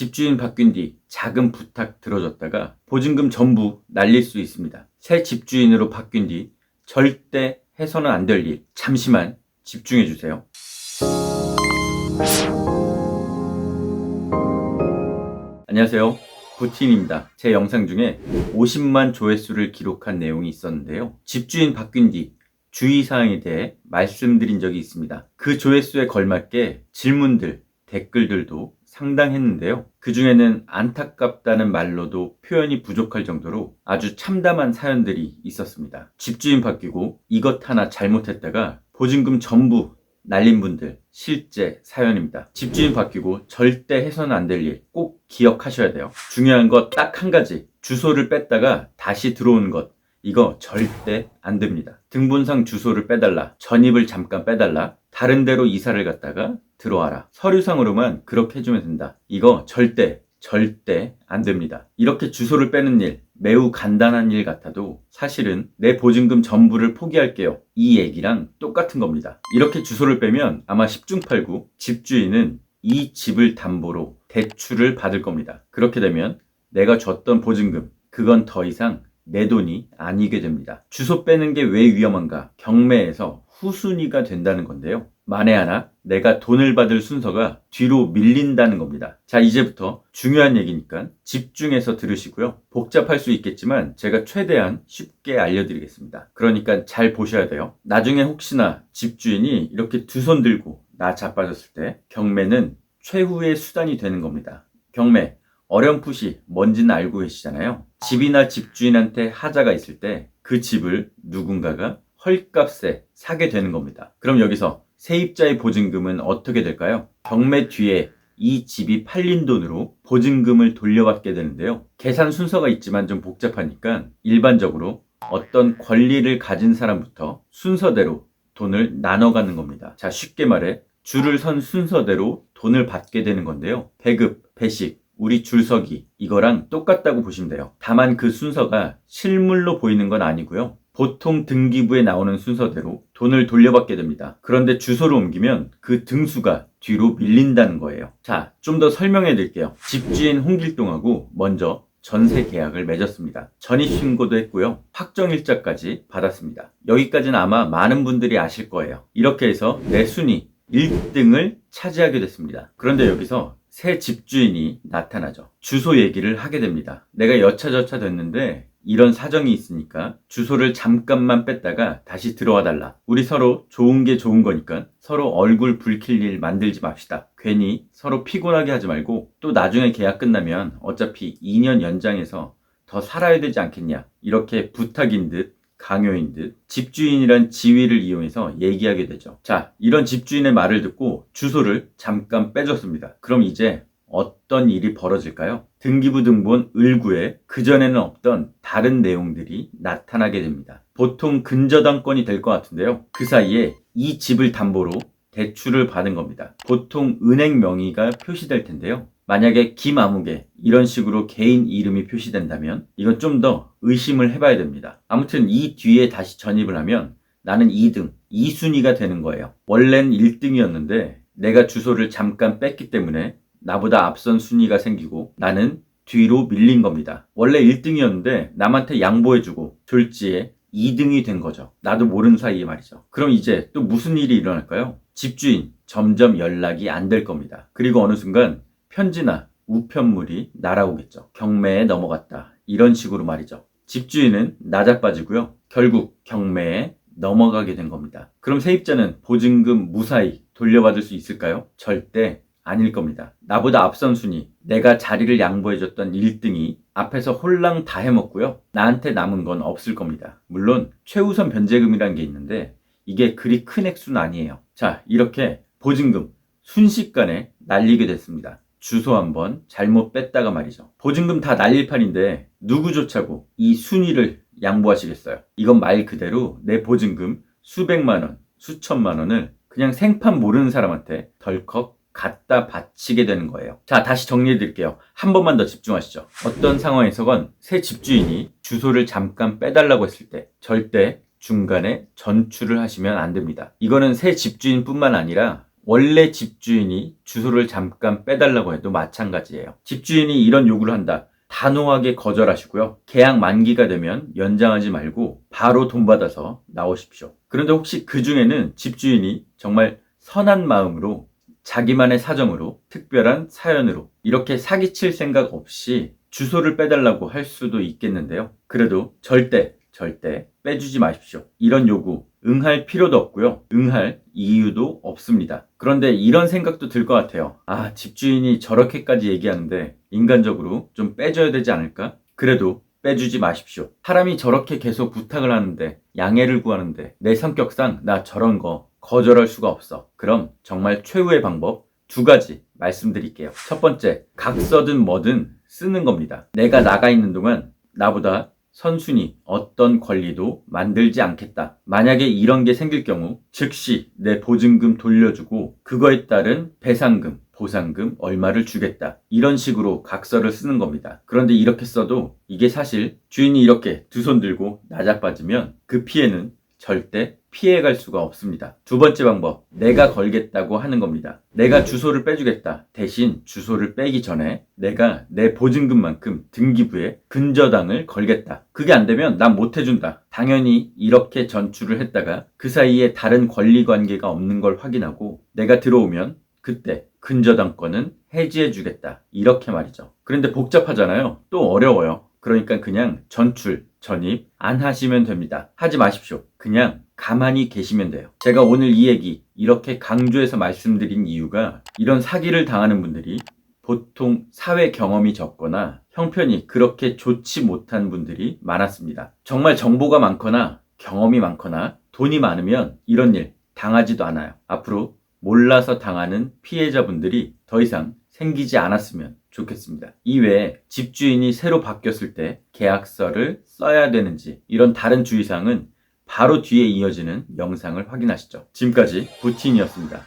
집주인 바뀐 뒤 작은 부탁 들어줬다가 보증금 전부 날릴 수 있습니다. 새 집주인으로 바뀐 뒤 절대 해서는 안 될 일. 잠시만 집중해 주세요. 안녕하세요. 부틴입니다. 제 영상 중에 50만 조회수를 기록한 내용이 있었는데요. 집주인 바뀐 뒤 주의사항에 대해 말씀드린 적이 있습니다. 그 조회수에 걸맞게 질문들, 댓글들도 상당했는데요. 그 중에는 안타깝다는 말로도 표현이 부족할 정도로 아주 참담한 사연들이 있었습니다. 집주인 바뀌고 이것 하나 잘못했다가 보증금 전부 날린 분들 실제 사연입니다. 집주인 바뀌고 절대 해서는 안 될 일 꼭 기억하셔야 돼요. 중요한 것 딱 한 가지. 주소를 뺐다가 다시 들어오는 것. 이거 절대 안 됩니다. 등본상 주소를 빼달라. 전입을 잠깐 빼달라. 다른 데로 이사를 갔다가 들어와라. 서류상으로만 그렇게 해주면 된다. 이거 절대, 절대 안 됩니다. 이렇게 주소를 빼는 일, 매우 간단한 일 같아도 사실은 내 보증금 전부를 포기할게요. 이 얘기랑 똑같은 겁니다. 이렇게 주소를 빼면 아마 10중 8구 집주인은 이 집을 담보로 대출을 받을 겁니다. 그렇게 되면 내가 줬던 보증금, 그건 더 이상 내 돈이 아니게 됩니다. 주소 빼는 게 왜 위험한가? 경매에서 후순위가 된다는 건데요. 만에 하나 내가 돈을 받을 순서가 뒤로 밀린다는 겁니다. 자, 이제부터 중요한 얘기니까 집중해서 들으시고요. 복잡할 수 있겠지만 제가 최대한 쉽게 알려드리겠습니다. 그러니까 잘 보셔야 돼요. 나중에 혹시나 집주인이 이렇게 두 손 들고 나 자빠졌을 때 경매는 최후의 수단이 되는 겁니다. 경매 어렴풋이 뭔지는 알고 계시잖아요. 집이나 집주인한테 하자가 있을 때 그 집을 누군가가 헐값에 사게 되는 겁니다. 그럼 여기서 세입자의 보증금은 어떻게 될까요? 경매 뒤에 이 집이 팔린 돈으로 보증금을 돌려받게 되는데요. 계산 순서가 있지만 좀 복잡하니까 일반적으로 어떤 권리를 가진 사람부터 순서대로 돈을 나눠가는 겁니다. 자, 쉽게 말해 줄을 선 순서대로 돈을 받게 되는 건데요. 배급, 배식, 우리 줄서기 이거랑 똑같다고 보시면 돼요. 다만 그 순서가 실물로 보이는 건 아니고요. 보통 등기부에 나오는 순서대로 돈을 돌려받게 됩니다. 그런데 주소를 옮기면 그 등수가 뒤로 밀린다는 거예요. 자, 좀 더 설명해 드릴게요. 집주인 홍길동하고 먼저 전세 계약을 맺었습니다. 전입 신고도 했고요. 확정 일자까지 받았습니다. 여기까지는 아마 많은 분들이 아실 거예요. 이렇게 해서 내 순위 1등을 차지하게 됐습니다. 그런데 여기서 새 집주인이 나타나죠. 주소 얘기를 하게 됩니다. 내가 여차저차 됐는데 이런 사정이 있으니까 주소를 잠깐만 뺐다가 다시 들어와 달라. 우리 서로 좋은 게 좋은 거니까 서로 얼굴 붉힐 일 만들지 맙시다. 괜히 서로 피곤하게 하지 말고 또 나중에 계약 끝나면 어차피 2년 연장해서 더 살아야 되지 않겠냐. 이렇게 부탁인 듯 강요인 듯 집주인이란 지위를 이용해서 얘기하게 되죠. 자, 이런 집주인의 말을 듣고 주소를 잠깐 빼줬습니다. 그럼 이제 어떤 일이 벌어질까요? 등기부 등본 을구에 그전에는 없던 다른 내용들이 나타나게 됩니다. 보통 근저당권이 될 것 같은데요. 그 사이에 이 집을 담보로 대출을 받은 겁니다. 보통 은행 명의가 표시될 텐데요. 만약에 김아무개 이런 식으로 개인 이름이 표시된다면 이건 좀 더 의심을 해봐야 됩니다. 아무튼 이 뒤에 다시 전입을 하면 나는 2등, 2순위가 되는 거예요. 원래는 1등이었는데 내가 주소를 잠깐 뺐기 때문에 나보다 앞선 순위가 생기고 나는 뒤로 밀린 겁니다. 원래 1등이었는데 남한테 양보해주고 졸지에 2등이 된 거죠. 나도 모르는 사이에 말이죠. 그럼 이제 또 무슨 일이 일어날까요? 집주인 점점 연락이 안 될 겁니다. 그리고 어느 순간 편지나 우편물이 날아오겠죠. 경매에 넘어갔다. 이런 식으로 말이죠. 집주인은 나자빠지고요. 결국 경매에 넘어가게 된 겁니다. 그럼 세입자는 보증금 무사히 돌려받을 수 있을까요? 절대 아닐 겁니다. 나보다 앞선 순위, 내가 자리를 양보해줬던 1등이 앞에서 홀랑 다 해먹고요. 나한테 남은 건 없을 겁니다. 물론 최우선 변제금이라는 게 있는데 이게 그리 큰 액수는 아니에요. 자, 이렇게 보증금 순식간에 날리게 됐습니다. 주소 한번 잘못 뺐다가 말이죠. 보증금 다 날릴 판인데 누구조차고 이 순위를 양보하시겠어요. 이건 말 그대로 내 보증금 수백만 원, 수천만 원을 그냥 생판 모르는 사람한테 덜컥 갖다 바치게 되는 거예요. 자, 다시 정리해 드릴게요. 한 번만 더 집중하시죠. 어떤 상황에서건 새 집주인이 주소를 잠깐 빼달라고 했을 때 절대 중간에 전출을 하시면 안 됩니다. 이거는 새 집주인뿐만 아니라 원래 집주인이 주소를 잠깐 빼달라고 해도 마찬가지예요. 집주인이 이런 요구를 한다. 단호하게 거절하시고요. 계약 만기가 되면 연장하지 말고 바로 돈 받아서 나오십시오. 그런데 혹시 그 중에는 집주인이 정말 선한 마음으로 자기만의 사정으로 특별한 사연으로 이렇게 사기칠 생각 없이 주소를 빼달라고 할 수도 있겠는데요. 그래도 절대 절대 빼주지 마십시오. 이런 요구 응할 필요도 없고요. 응할 이유도 없습니다. 그런데 이런 생각도 들 것 같아요. 아, 집주인이 저렇게까지 얘기하는데 인간적으로 좀 빼줘야 되지 않을까? 그래도 빼주지 마십시오. 사람이 저렇게 계속 부탁을 하는데 양해를 구하는데 내 성격상 나 저런 거 거절할 수가 없어. 그럼 정말 최후의 방법 두 가지 말씀드릴게요. 첫 번째, 각서든 뭐든 쓰는 겁니다. 내가 나가 있는 동안 나보다 선순위 어떤 권리도 만들지 않겠다. 만약에 이런 게 생길 경우 즉시 내 보증금 돌려주고 그거에 따른 배상금, 보상금 얼마를 주겠다. 이런 식으로 각서를 쓰는 겁니다. 그런데 이렇게 써도 이게 사실 주인이 이렇게 두 손 들고 나자빠지면 그 피해는 절대 피해갈 수가 없습니다. 두 번째 방법, 내가 걸겠다고 하는 겁니다. 내가 주소를 빼주겠다. 대신 주소를 빼기 전에 내가 내 보증금만큼 등기부에 근저당을 걸겠다. 그게 안 되면 난 못 해준다. 당연히 이렇게 전출을 했다가 그 사이에 다른 권리 관계가 없는 걸 확인하고 내가 들어오면 그때 근저당권은 해지해주겠다. 이렇게 말이죠. 그런데 복잡하잖아요. 또 어려워요. 그러니까 그냥 전출, 전입 안 하시면 됩니다. 하지 마십시오. 그냥 가만히 계시면 돼요. 제가 오늘 이 얘기 이렇게 강조해서 말씀드린 이유가 이런 사기를 당하는 분들이 보통 사회 경험이 적거나 형편이 그렇게 좋지 못한 분들이 많았습니다. 정말 정보가 많거나 경험이 많거나 돈이 많으면 이런 일 당하지도 않아요. 앞으로 몰라서 당하는 피해자분들이 더 이상 생기지 않았으면 좋겠습니다. 이외에 집주인이 새로 바뀌었을 때 계약서를 써야 되는지 이런 다른 주의사항은 바로 뒤에 이어지는 영상을 확인하시죠. 지금까지 부틴이었습니다.